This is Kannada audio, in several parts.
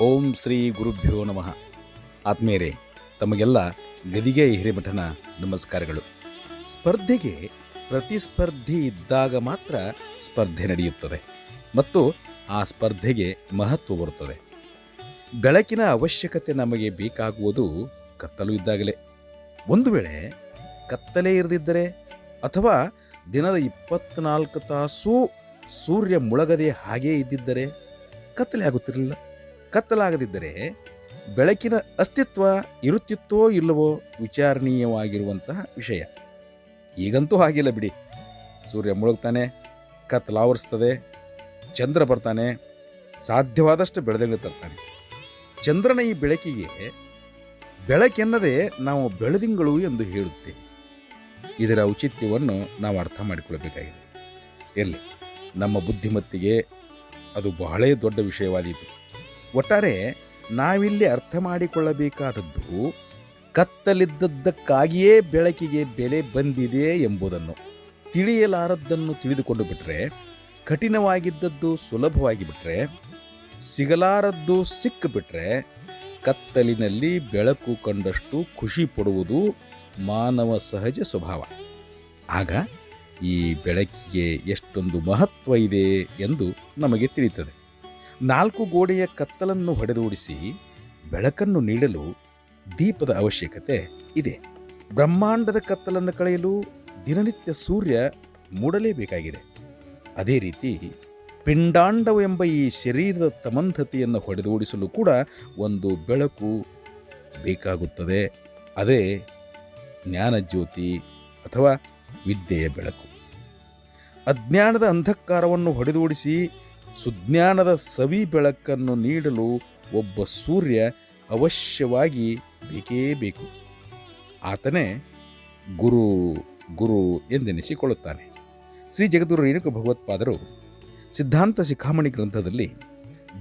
ಓಂ ಶ್ರೀ ಗುರುಭ್ಯೋ ನಮಃ. ಆತ್ಮೇರೆ ತಮಗೆಲ್ಲ ಗದಿಗೆ ಹಿರೇಮಠನ ನಮಸ್ಕಾರಗಳು. ಸ್ಪರ್ಧೆಗೆ ಪ್ರತಿಸ್ಪರ್ಧಿ ಇದ್ದಾಗ ಮಾತ್ರ ಸ್ಪರ್ಧೆ ನಡೆಯುತ್ತದೆ ಮತ್ತು ಆ ಸ್ಪರ್ಧೆಗೆ ಮಹತ್ವ ಬರುತ್ತದೆ. ಬೆಳಕಿನ ಅವಶ್ಯಕತೆ ನಮಗೆ ಬೇಕಾಗುವುದು ಕತ್ತಲು ಇದ್ದಾಗಲೇ. ಒಂದು ವೇಳೆ ಕತ್ತಲೇ ಇರದಿದ್ದರೆ ಅಥವಾ ದಿನದ ಇಪ್ಪತ್ನಾಲ್ಕು ತಾಸು ಸೂರ್ಯ ಮುಳಗದೆ ಹಾಗೇ ಇದ್ದಿದ್ದರೆ ಕತ್ತಲೆ ಆಗುತ್ತಿರಲಿಲ್ಲ. ಕತ್ತಲಾಗದಿದ್ದರೆ ಬೆಳಕಿನ ಅಸ್ತಿತ್ವ ಇರುತ್ತಿತ್ತೋ ಇಲ್ಲವೋ ವಿಚಾರಣೀಯವಾಗಿರುವಂತಹ ವಿಷಯ. ಈಗಂತೂ ಹಾಗಿಲ್ಲ ಬಿಡಿ. ಸೂರ್ಯ ಮುಳುಗ್ತಾನೆ ಕತ್ತಲಾವರಿಸ್ತದೆ ಚಂದ್ರ ಬರ್ತಾನೆ, ಸಾಧ್ಯವಾದಷ್ಟು ಬೆಳೆದಂಗೆ ತರ್ತಾನೆ. ಚಂದ್ರನ ಈ ಬೆಳಕಿಗೆ ಬೆಳಕೆನ್ನದೇ ನಾವು ಬೆಳದಿಂಗಳು ಎಂದು ಹೇಳುತ್ತೇವೆ. ಇದರ ಔಚಿತ್ಯವನ್ನು ನಾವು ಅರ್ಥ ಮಾಡಿಕೊಳ್ಳಬೇಕಾಗಿದೆ. ಎಲ್ಲಿ ನಮ್ಮ ಬುದ್ಧಿಮತ್ತಿಗೆ ಅದು ಬಹಳ ದೊಡ್ಡ ವಿಷಯವಾದೀತು. ಒಟ್ಟಾರೆ ನಾವಿಲ್ಲಿ ಅರ್ಥ ಮಾಡಿಕೊಳ್ಳಬೇಕಾದದ್ದು ಕತ್ತಲಿದ್ದದ್ದಕ್ಕಾಗಿಯೇ ಬೆಳಕಿಗೆ ಬೆಲೆ ಬಂದಿದೆ ಎಂಬುದನ್ನು. ತಿಳಿಯಲಾರದ್ದನ್ನು ತಿಳಿದುಕೊಂಡು ಬಿಟ್ಟರೆ ಕಠಿಣವಾಗಿದ್ದದ್ದು ಸುಲಭವಾಗಿ ಬಿಟ್ಟರೆ ಸಿಗಲಾರದ್ದು ಸಿಕ್ಕಿಬಿಟ್ರೆ, ಕತ್ತಲಿನಲ್ಲಿ ಬೆಳಕು ಕಂಡಷ್ಟು ಖುಷಿ ಪಡುವುದು ಮಾನವ ಸಹಜ ಸ್ವಭಾವ. ಆಗ ಈ ಬೆಳಕಿಗೆ ಎಷ್ಟೊಂದು ಮಹತ್ವ ಇದೆ ಎಂದು ನಮಗೆ ತಿಳಿಯುತ್ತದೆ. ನಾಲ್ಕು ಗೋಡೆಯ ಕತ್ತಲನ್ನು ಹೊಡೆದೋಡಿಸಿ ಬೆಳಕನ್ನು ನೀಡಲು ದೀಪದ ಅವಶ್ಯಕತೆ ಇದೆ. ಬ್ರಹ್ಮಾಂಡದ ಕತ್ತಲನ್ನು ಕಳೆಯಲು ದಿನನಿತ್ಯ ಸೂರ್ಯ ಮೂಡಲೇಬೇಕಾಗಿದೆ. ಅದೇ ರೀತಿ ಪಿಂಡಾಂಡವೆಂಬ ಈ ಶರೀರದ ತಮಂಧತೆಯನ್ನು ಹೊಡೆದೋಡಿಸಲು ಕೂಡ ಒಂದು ಬೆಳಕು ಬೇಕಾಗುತ್ತದೆ. ಅದೇ ಜ್ಞಾನಜ್ಯೋತಿ ಅಥವಾ ವಿದ್ಯೆಯ ಬೆಳಕು. ಅಜ್ಞಾನದ ಅಂಧಕಾರವನ್ನು ಹೊಡೆದೋಡಿಸಿ ಸುಜ್ಞಾನದ ಸವಿ ಬೆಳಕನ್ನು ನೀಡಲು ಒಬ್ಬ ಸೂರ್ಯ ಅವಶ್ಯವಾಗಿ ಬೇಕೇ ಬೇಕು. ಆತನೇ ಗುರು ಗುರು ಎಂದೆನಿಸಿಕೊಳ್ಳುತ್ತಾನೆ. ಶ್ರೀ ಜಗದ್ಗುರು ರೇಣುಕ ಭಗವತ್ಪಾದರು ಸಿದ್ಧಾಂತ ಶಿಖಾಮಣಿ ಗ್ರಂಥದಲ್ಲಿ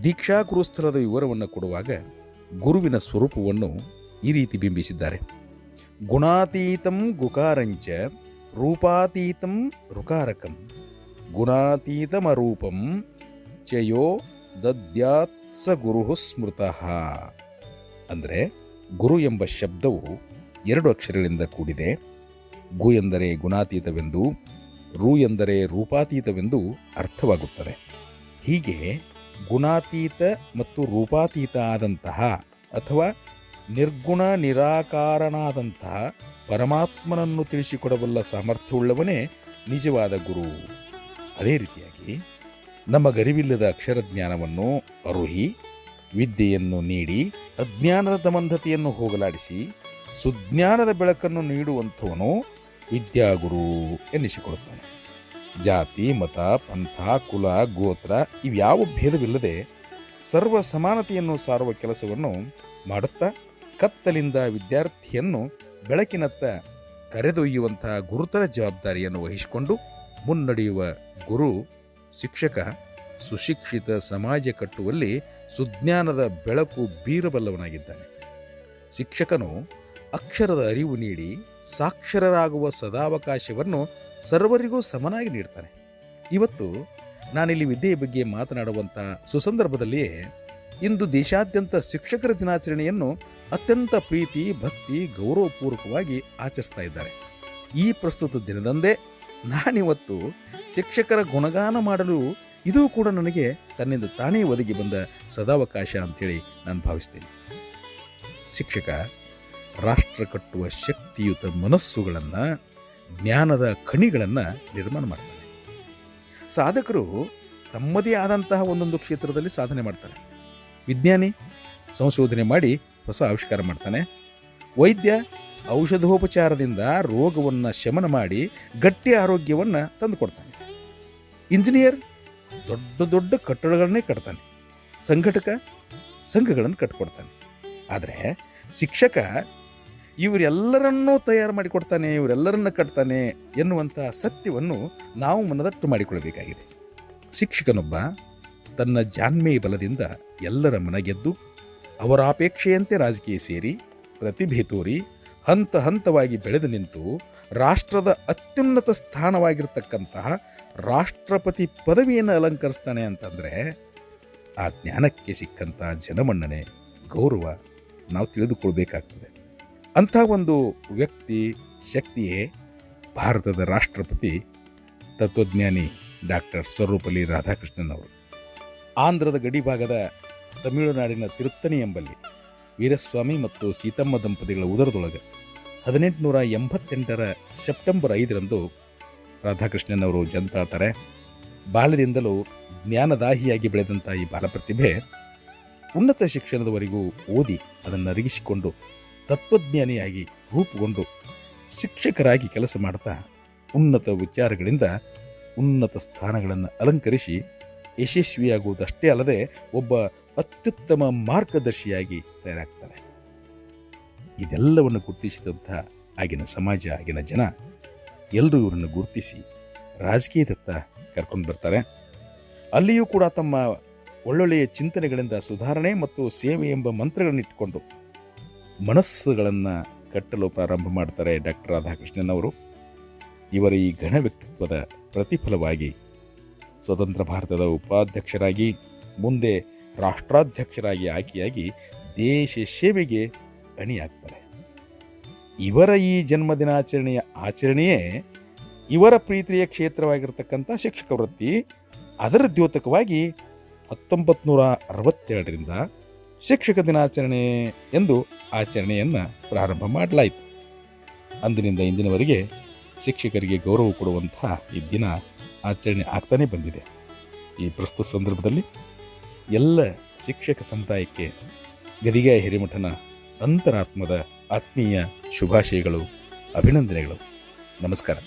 ದೀಕ್ಷಾ ಗುರುಸ್ಥಳದ ವಿವರವನ್ನು ಕೊಡುವಾಗ ಗುರುವಿನ ಸ್ವರೂಪವನ್ನು ಈ ರೀತಿ ಬಿಂಬಿಸಿದ್ದಾರೆ. ಗುಣಾತೀತಂ ಗುಕಾರಂಚ ರೂಪಾತೀತಂ ರುಕಾರಕಂ ಗುಣಾತೀತಮರೂಪಂ ಚಯೋ ದದ್ಯಾತ್ಸ ಗುರು ಸ್ಮೃತಃ. ಅಂದರೆ ಗುರು ಎಂಬ ಶಬ್ದವು ಎರಡು ಅಕ್ಷರಗಳಿಂದ ಕೂಡಿದೆ. ಗು ಎಂದರೆ ಗುಣಾತೀತವೆಂದು, ರು ಎಂದರೆ ರೂಪಾತೀತವೆಂದು ಅರ್ಥವಾಗುತ್ತದೆ. ಹೀಗೆ ಗುಣಾತೀತ ಮತ್ತು ರೂಪಾತೀತ ಆದಂತಹ ಅಥವಾ ನಿರ್ಗುಣ ನಿರಾಕಾರನಾದಂತಹ ಪರಮಾತ್ಮನನ್ನು ತಿಳಿಸಿಕೊಡಬಲ್ಲ ಸಾಮರ್ಥ್ಯವುಳ್ಳವನೇ ನಿಜವಾದ ಗುರು. ಅದೇ ರೀತಿಯಾಗಿ ನಮ್ಮ ಗರಿವಿಲ್ಲದ ಅಕ್ಷರ ಜ್ಞಾನವನ್ನು ಅರುಹಿ, ವಿದ್ಯೆಯನ್ನು ನೀಡಿ, ಅಜ್ಞಾನದ ತಮಂಧತೆಯನ್ನು ಹೋಗಲಾಡಿಸಿ, ಸುಜ್ಞಾನದ ಬೆಳಕನ್ನು ನೀಡುವಂಥವನು ವಿದ್ಯಾಗುರು ಎನ್ನಿಸಿಕೊಳ್ಳುತ್ತಾನೆ ಜಾತಿ, ಮತ, ಪಂಥ, ಕುಲ, ಗೋತ್ರ ಇವ್ಯಾವ ಭೇದವಿಲ್ಲದೆ ಸರ್ವ ಸಮಾನತೆಯನ್ನು ಸಾರುವ ಕೆಲಸವನ್ನು ಮಾಡುತ್ತಾ ಕತ್ತಲಿಂದ ವಿದ್ಯಾರ್ಥಿಯನ್ನು ಬೆಳಕಿನತ್ತ ಕರೆದೊಯ್ಯುವಂತಹ ಗುರುತರ ಜವಾಬ್ದಾರಿಯನ್ನು ವಹಿಸಿಕೊಂಡು ಮುನ್ನಡೆಯುವ ಗುರು ಶಿಕ್ಷಕ ಸುಶಿಕ್ಷಿತ ಸಮಾಜ ಕಟ್ಟುವಲ್ಲಿ ಸುಜ್ಞಾನದ ಬೆಳಕು ಬೀರಬಲ್ಲವನಾಗಿದ್ದಾನೆ. ಶಿಕ್ಷಕನು ಅಕ್ಷರದ ಅರಿವು ನೀಡಿ ಸಾಕ್ಷರರಾಗುವ ಸದಾವಕಾಶವನ್ನು ಸರ್ವರಿಗೂ ಸಮನಾಗಿ ನೀಡ್ತಾನೆ. ಇವತ್ತು ನಾನಿಲ್ಲಿ ವಿದ್ಯೆಯ ಬಗ್ಗೆ ಮಾತನಾಡುವಂಥ ಸುಸಂದರ್ಭದಲ್ಲಿಯೇ ಇಂದು ದೇಶಾದ್ಯಂತ ಶಿಕ್ಷಕರ ದಿನಾಚರಣೆಯನ್ನು ಅತ್ಯಂತ ಪ್ರೀತಿ, ಭಕ್ತಿ, ಗೌರವಪೂರ್ವಕವಾಗಿ ಆಚರಿಸ್ತಾ ಇದ್ದಾರೆ. ಈ ಪ್ರಸ್ತುತ ದಿನದಂದೇ ನಾನಿವತ್ತು ಶಿಕ್ಷಕರ ಗುಣಗಾನ ಮಾಡಲು ಇದು ಕೂಡ ನನಗೆ ತನ್ನಿಂದ ತಾನೇ ಒದಗಿ ಬಂದ ಸದಾವಕಾಶ ಅಂಥೇಳಿ ನಾನು ಭಾವಿಸ್ತೇನೆ. ಶಿಕ್ಷಕ, ರಾಷ್ಟ್ರ ಕಟ್ಟುವ ಶಕ್ತಿಯುತ ಮನಸ್ಸುಗಳನ್ನು, ಜ್ಞಾನದ ಖಣಿಗಳನ್ನು ನಿರ್ಮಾಣ ಮಾಡ್ತಾರೆ ಸಾಧಕರು ತಮ್ಮದೇ ಆದಂತಹ ಒಂದೊಂದು ಕ್ಷೇತ್ರದಲ್ಲಿ ಸಾಧನೆ ಮಾಡ್ತಾರೆ. ವಿಜ್ಞಾನಿ, ಸಂಶೋಧನೆ ಮಾಡಿ ಹೊಸ ಆವಿಷ್ಕಾರ ಮಾಡ್ತಾನೆ. ವೈದ್ಯ ಔಷಧೋಪಚಾರದಿಂದ ರೋಗವನ್ನು ಶಮನ ಮಾಡಿ ಗಟ್ಟಿ ಆರೋಗ್ಯವನ್ನು ತಂದುಕೊಡ್ತಾನೆ. ಇಂಜಿನಿಯರ್ ದೊಡ್ಡ ದೊಡ್ಡ ಕಟ್ಟಡಗಳನ್ನೇ ಕಟ್ತಾನೆ. ಸಂಘಟಕ ಸಂಘಗಳನ್ನು ಕಟ್ಕೊಡ್ತಾನೆ. ಆದರೆ ಶಿಕ್ಷಕ ಇವರೆಲ್ಲರನ್ನೂ ತಯಾರು ಮಾಡಿಕೊಡ್ತಾನೆ, ಇವರೆಲ್ಲರನ್ನ ಕಟ್ತಾನೆ ಎನ್ನುವಂಥ ಸತ್ಯವನ್ನು ನಾವು ಮನದಟ್ಟು ಮಾಡಿಕೊಳ್ಳಬೇಕಾಗಿದೆ ಶಿಕ್ಷಕನೊಬ್ಬ ತನ್ನ ಜಾಣ್ಮೆಯ ಬಲದಿಂದ ಎಲ್ಲರ ಮನಗೆದ್ದು ಅವರ ಅಪೇಕ್ಷೆಯಂತೆ ರಾಜಕೀಯ ಸೇರಿ ಪ್ರತಿಭೆ ತೋರಿ ಹಂತ ಹಂತವಾಗಿ ಬೆಳೆದು ನಿಂತು ರಾಷ್ಟ್ರದ ಅತ್ಯುನ್ನತ ಸ್ಥಾನವಾಗಿರ್ತಕ್ಕಂತಹ ರಾಷ್ಟ್ರಪತಿ ಪದವಿಯನ್ನು ಅಲಂಕರಿಸ್ತಾನೆ ಅಂತಂದರೆ ಆ ಜ್ಞಾನಕ್ಕೆ ಸಿಕ್ಕಂಥ ಜನಮನ್ನಣೆ, ಗೌರವ ನಾವು ತಿಳಿದುಕೊಳ್ಬೇಕಾಗ್ತದೆ. ಅಂಥ ಒಂದು ವ್ಯಕ್ತಿ, ಶಕ್ತಿಯೇ ಭಾರತದ ರಾಷ್ಟ್ರಪತಿ ತತ್ವಜ್ಞಾನಿ ಡಾಕ್ಟರ್ ಸರ್ವಪಲ್ಲಿ ರಾಧಾಕೃಷ್ಣನ್ ಅವರು. ಆಂಧ್ರದ ಗಡಿಭಾಗದ ತಮಿಳುನಾಡಿನ ತಿರುತ್ತನಿ ಎಂಬಲ್ಲಿ. ವೀರಸ್ವಾಮಿ ಮತ್ತು ಸೀತಮ್ಮ ದಂಪತಿಗಳ ಉದರದೊಳಗೆ ಹದಿನೆಂಟುನೂರ ಎಂಬತ್ತೆಂಟರ ಸೆಪ್ಟೆಂಬರ್ ಐದರಂದು ರಾಧಾಕೃಷ್ಣನ್ ಅವರು ಜಂತಾಳ್ತಾರೆ ಬಾಲ್ಯದಿಂದಲೂ ಜ್ಞಾನದಾಹಿಯಾಗಿ ಬೆಳೆದಂಥ ಈ ಬಾಲಪ್ರತಿಭೆ ಉನ್ನತ ಶಿಕ್ಷಣದವರೆಗೂ ಓದಿ ಅದನ್ನು ಅರಗಿಸಿಕೊಂಡು ತತ್ವಜ್ಞಾನಿಯಾಗಿ ರೂಪುಗೊಂಡು ಶಿಕ್ಷಕರಾಗಿ ಕೆಲಸ ಮಾಡ್ತಾ ಉನ್ನತ ವಿಚಾರಗಳಿಂದ ಉನ್ನತ ಸ್ಥಾನಗಳನ್ನು ಅಲಂಕರಿಸಿ ಯಶಸ್ವಿಯಾಗುವುದಷ್ಟೇ ಅಲ್ಲದೆ ಒಬ್ಬ ಅತ್ಯುತ್ತಮ ಮಾರ್ಗದರ್ಶಿಯಾಗಿ ತಯಾರಾಗ್ತಾರೆ. ಇದೆಲ್ಲವನ್ನು ಗುರುತಿಸಿದಂಥ ಆಗಿನ ಸಮಾಜ, ಆಗಿನ ಜನ ಎಲ್ಲರೂ ಇವರನ್ನು ಗುರುತಿಸಿ ರಾಜಕೀಯದತ್ತ ಕರ್ಕೊಂಡು ಬರ್ತಾರೆ. ಅಲ್ಲಿಯೂ ಕೂಡ ತಮ್ಮ ಒಳ್ಳೊಳ್ಳೆಯ ಚಿಂತನೆಗಳಿಂದ ಸುಧಾರಣೆ ಮತ್ತು ಸೇವೆ ಎಂಬ ಮಂತ್ರಗಳನ್ನು ಇಟ್ಟುಕೊಂಡು ಮನಸ್ಸುಗಳನ್ನು ಕಟ್ಟಲು ಪ್ರಾರಂಭ ಮಾಡ್ತಾರೆ ಡಾಕ್ಟರ್ ರಾಧಾಕೃಷ್ಣನ್ ಅವರು. ಇವರ ಈ ಘನ ವ್ಯಕ್ತಿತ್ವದ ಪ್ರತಿಫಲವಾಗಿ ಸ್ವತಂತ್ರ ಭಾರತದ ಉಪಾಧ್ಯಕ್ಷರಾಗಿ ಮುಂದೆ ರಾಷ್ಟ್ರಾಧ್ಯಕ್ಷರಾಗಿ ಆಯ್ಕೆಯಾಗಿ ದೇಶ ಸೇವೆಗೆ ಅಣಿಯಾಗ್ತಾರೆ. ಇವರ ಈ ಜನ್ಮದಿನಾಚರಣೆಯ ಆಚರಣೆಯೇ ಇವರ ಪ್ರೀತಿಯ ಕ್ಷೇತ್ರವಾಗಿರತಕ್ಕಂಥ ಶಿಕ್ಷಕ ವೃತ್ತಿ, ಅದರ ದ್ಯೋತಕವಾಗಿ ಹತ್ತೊಂಬತ್ತು ನೂರ ಅರವತ್ತೆರಡರಿಂದ ಶಿಕ್ಷಕ ದಿನಾಚರಣೆ ಎಂದು ಆಚರಣೆಯನ್ನು ಪ್ರಾರಂಭ ಮಾಡಲಾಯಿತು. ಅಂದಿನಿಂದ ಇಂದಿನವರೆಗೆ ಶಿಕ್ಷಕರಿಗೆ ಗೌರವ ಕೊಡುವಂತಹ ಈ ದಿನ ಆಚರಣೆ ಆಗ್ತಾನೇ ಬಂದಿದೆ. ಈ ಪ್ರಸ್ತುತ ಸಂದರ್ಭದಲ್ಲಿ ಎಲ್ಲ ಶಿಕ್ಷಕ ಸಮುದಾಯಕ್ಕೆ ಗದಿಗೆಯ ಹಿರಿಮಠನ ಅಂತರಾತ್ಮದ ಆತ್ಮೀಯ ಶುಭಾಶಯಗಳು ಅಭಿನಂದನೆಗಳು. ನಮಸ್ಕಾರ.